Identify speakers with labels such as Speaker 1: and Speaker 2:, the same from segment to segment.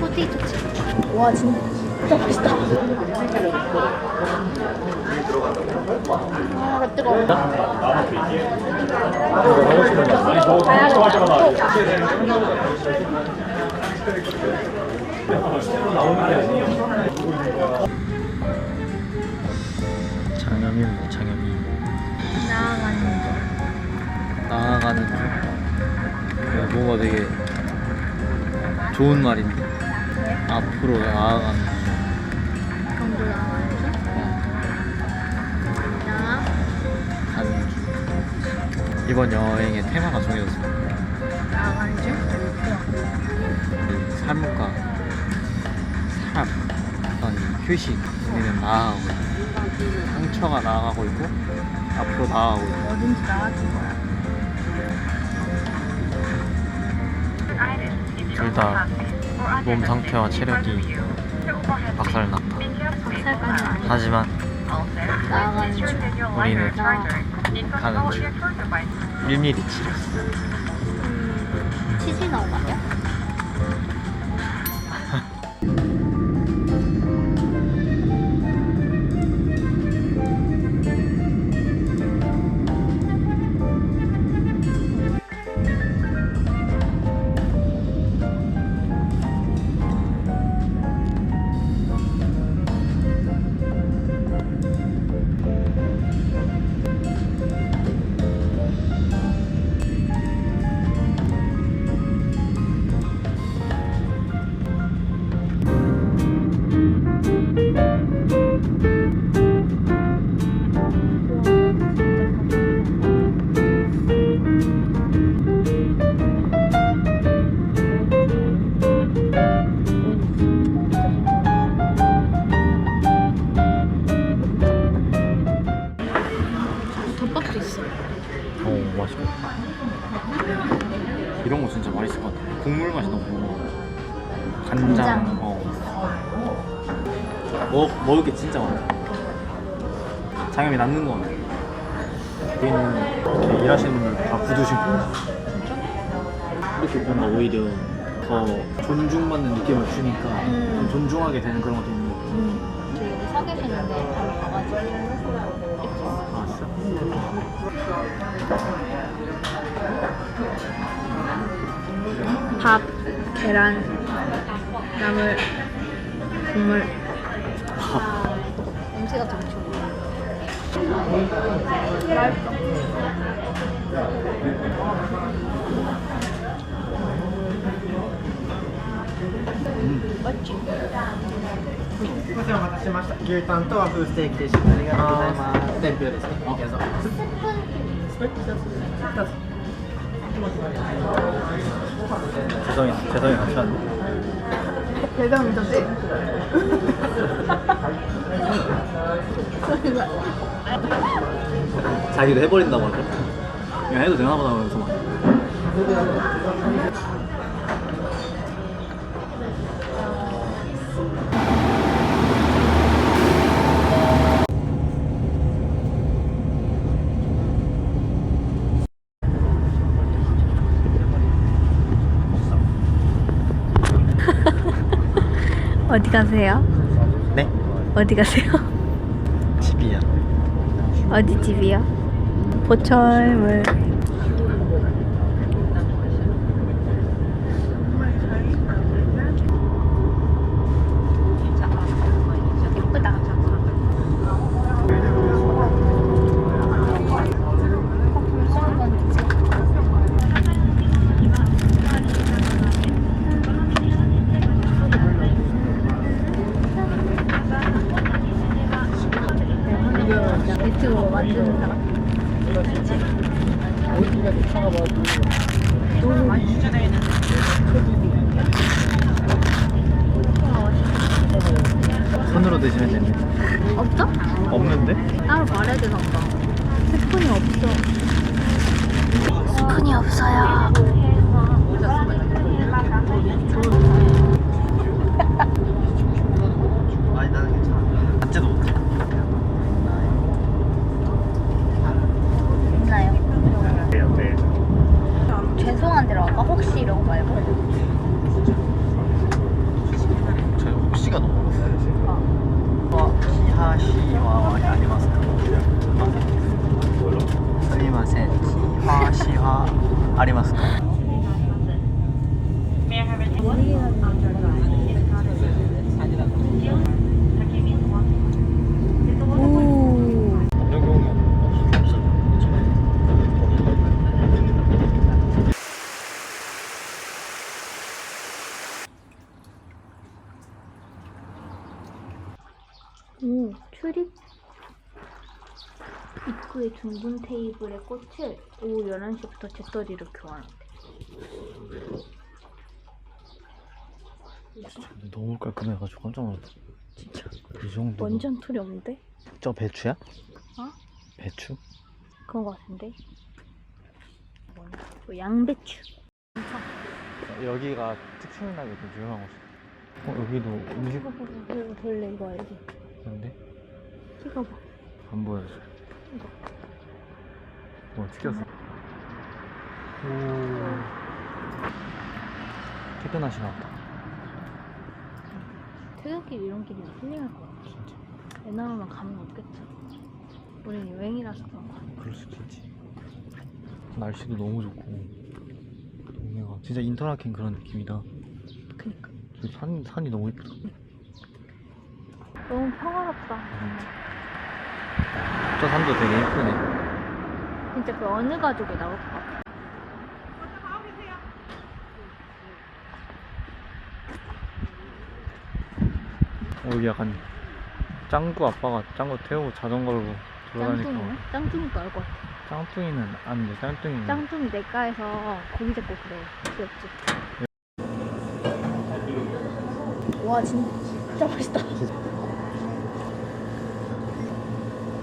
Speaker 1: 포테이토 칩. 와 진짜 맛있다. 아, 나 뜨거워.
Speaker 2: 장염이 뭐 장염이
Speaker 1: 나아가는
Speaker 2: 나아가는 중 야, 뭔가 되게 좋은 말인데 앞으로 나아가는 중
Speaker 1: 정도 나아가는 중. 나
Speaker 2: 가는 중 이번 여행의 테마가 정해졌어
Speaker 1: 나아가는 중.
Speaker 2: 삶과 사람 어떤 휴식 우리는 나아가고 있고 상처가 나아가고 있고 앞으로 나아가고 있고
Speaker 1: 뭐든지 나아진 거야.
Speaker 2: 둘다 몸 상태와 체력이 박살났다. 하지만. 우리는
Speaker 1: 나
Speaker 2: 가는 중 밀밀히 치렀어
Speaker 1: 음, 치즈 나온 거 아니야?
Speaker 2: 국물 맛이 너무 간장,
Speaker 1: 간장.
Speaker 2: 어. 먹, 먹을 게 진짜 많아 장염이 낫는 거 같아 여기는 이렇게 일하시는 분들 다 구두 신고 이렇게 뭔가 오히려 더 존중받는 느낌을 주니까
Speaker 1: 음.
Speaker 2: 좀 존중하게 되는 그런 것도 있는 것 같아
Speaker 1: 음. 서 계시는데 바로 가가지고
Speaker 2: 아 진짜?
Speaker 1: 밥, 계란, 나물, 국물. 냄새가 되게 좋아. 맛있지?
Speaker 3: すみませんお待たせしました牛タンと和風ステーキでしたありがとうございます伝票ですねどうぞスペック2つ2つ
Speaker 2: 죄송해요 죄송해요 잠시만요
Speaker 1: 배가 믿었지?
Speaker 2: 자기도 해버린다고 할까? 그냥 해도 되나 보다 하면서 막
Speaker 1: 어디 가세요?
Speaker 2: 네?
Speaker 1: 어디 가세요?
Speaker 2: 집이야
Speaker 1: 어디 집이요? 보철물.
Speaker 2: 손으로 드시면 됩니다
Speaker 1: 없어?
Speaker 2: 없는데?
Speaker 1: 따로 말해야 되나 보다. 스푼이 없어. 스푼이 없어요.
Speaker 2: 아니 나는 괜찮아 맞지도 못해 ありますか？うん、チューリ
Speaker 1: ップ 입구의 둥근 테이블에 꽃을 오후 11시부터 재떨이로 교환한대.
Speaker 2: 너무 깔끔해가지고 깜짝 놀랐어 진짜 이 정도
Speaker 1: 완전 털이 없는데?
Speaker 2: 저 배추야?
Speaker 1: 어?
Speaker 2: 배추?
Speaker 1: 그런 거 같은데? 뭐냐? 뭐 양배추.
Speaker 2: 여기가 특출나게 좀 유명한 곳이야 어 여기도 음식
Speaker 1: 이거 봐봐. 이거 알지?
Speaker 2: 있는데
Speaker 1: 찍어봐.
Speaker 2: 안 보여줘 뭐 튀겼어 오 퇴근하시나 보다
Speaker 1: 퇴근길 이런 길이 힐링할 것 같아.
Speaker 2: 진짜
Speaker 1: 옛날에만 가면 없겠지. 우린 여행이라서 그런 거 같아.
Speaker 2: 그럴 수도 있지 날씨도 너무 좋고 동네가 진짜 인터라켄 그런 느낌이다
Speaker 1: 그니까.
Speaker 2: 산, 산이 너무 이쁘다
Speaker 1: 너무 평화롭다.
Speaker 2: 저 산도 되게 예쁘네
Speaker 1: 진짜 그 어느 가족에 나올 것 같아.
Speaker 2: 어, 여기 약간 짱구 아빠가 짱구 태우고 자전거로 돌아다니까
Speaker 1: 짱뚱이네? 짱뚱이도 알것 같아.
Speaker 2: 짱뚱이는 아닌데 짱뚱이는
Speaker 1: 짱뚱이 내과에서 고기 잡고 그래. 귀엽지? 와, 진짜 맛있다.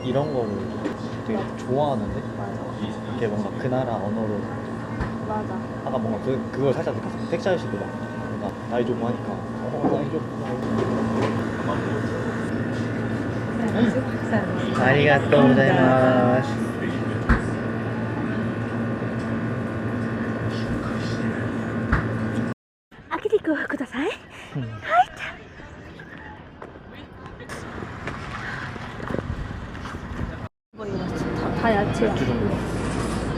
Speaker 2: 이런 거를 되게 좋아하는데. 이게 뭔가 그 나라 언어로.
Speaker 1: 맞아.
Speaker 2: 아까 뭔가 그, 그걸 살짝 느꼈어. 택시 아저씨도 막 뭔가 나이 좀 하니까. 어 나이 좀 아리가또 고자이마스.
Speaker 1: 아기리코 쿠다사이. 뭐 이거 다, 다 야채야.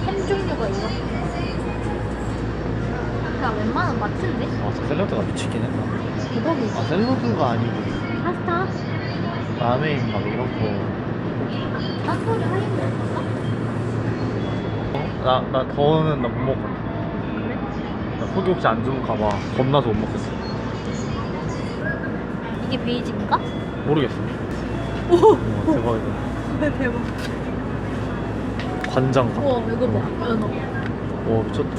Speaker 1: 햄 종류가 이거. 그냥 웬만한 마트인데?
Speaker 2: 아 샐러드가 미치긴 했다
Speaker 1: 대박이다.
Speaker 2: 아 샐러드가 아니고
Speaker 1: 파스타?
Speaker 2: 라멘 막 이런 거
Speaker 1: 딴 소리 하이브 먹었어?
Speaker 2: 나, 나 더우면 나못 먹거든
Speaker 1: 그래?
Speaker 2: 나 속이 혹시 안 좋을까봐 겁나서 못 먹겠어
Speaker 1: 이게 베이직인가?
Speaker 2: 모르겠어 우와 대박이다
Speaker 1: 네, 대박.
Speaker 2: 관장 같아
Speaker 1: 우와, 이거 봐. 연어.
Speaker 2: 와 미쳤다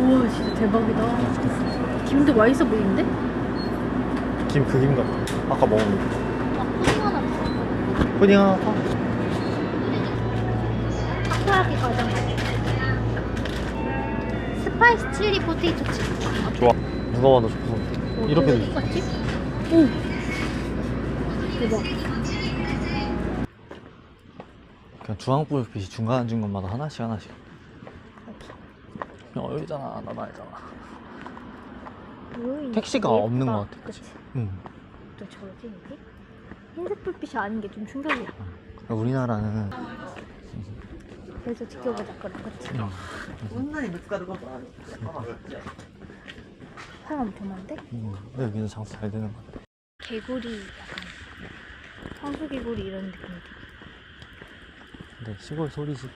Speaker 1: 우와, 진짜 대박이다. 김도 맛있어 보이는데?
Speaker 2: 김 그김 같아 아까 먹은 거
Speaker 1: 아, 푸딩 하나.
Speaker 2: 푸딩 하나 사
Speaker 1: 타코야키 과자. 스파이스 칠리 포테이토 칩.
Speaker 2: 좋아 누가 봐도 좋고 이렇게 돼 있어
Speaker 1: 똑같지? 오. 대박.
Speaker 2: 그냥 주황불빛이 중간 앉은 것마다 하나씩 하나씩. 그냥 여기잖아, 나나잖아. 택시가
Speaker 1: 예쁘다.
Speaker 2: 없는 것 같아.
Speaker 1: 그치?
Speaker 2: 응.
Speaker 1: 또 저지 여기? 흰색 불빛이 아닌 게 좀 충격이야.
Speaker 2: 그러니까 우리나라는.
Speaker 1: 그래서 지켜보자
Speaker 3: 그런 거지. 온난이 늑가루가
Speaker 1: 사람 더 많대?
Speaker 2: 응. 네, 여기는 장사 잘 되는 것 같아.
Speaker 1: 개구리 약간 성수 개구리 이런 느낌이
Speaker 2: 근데 시골 소리지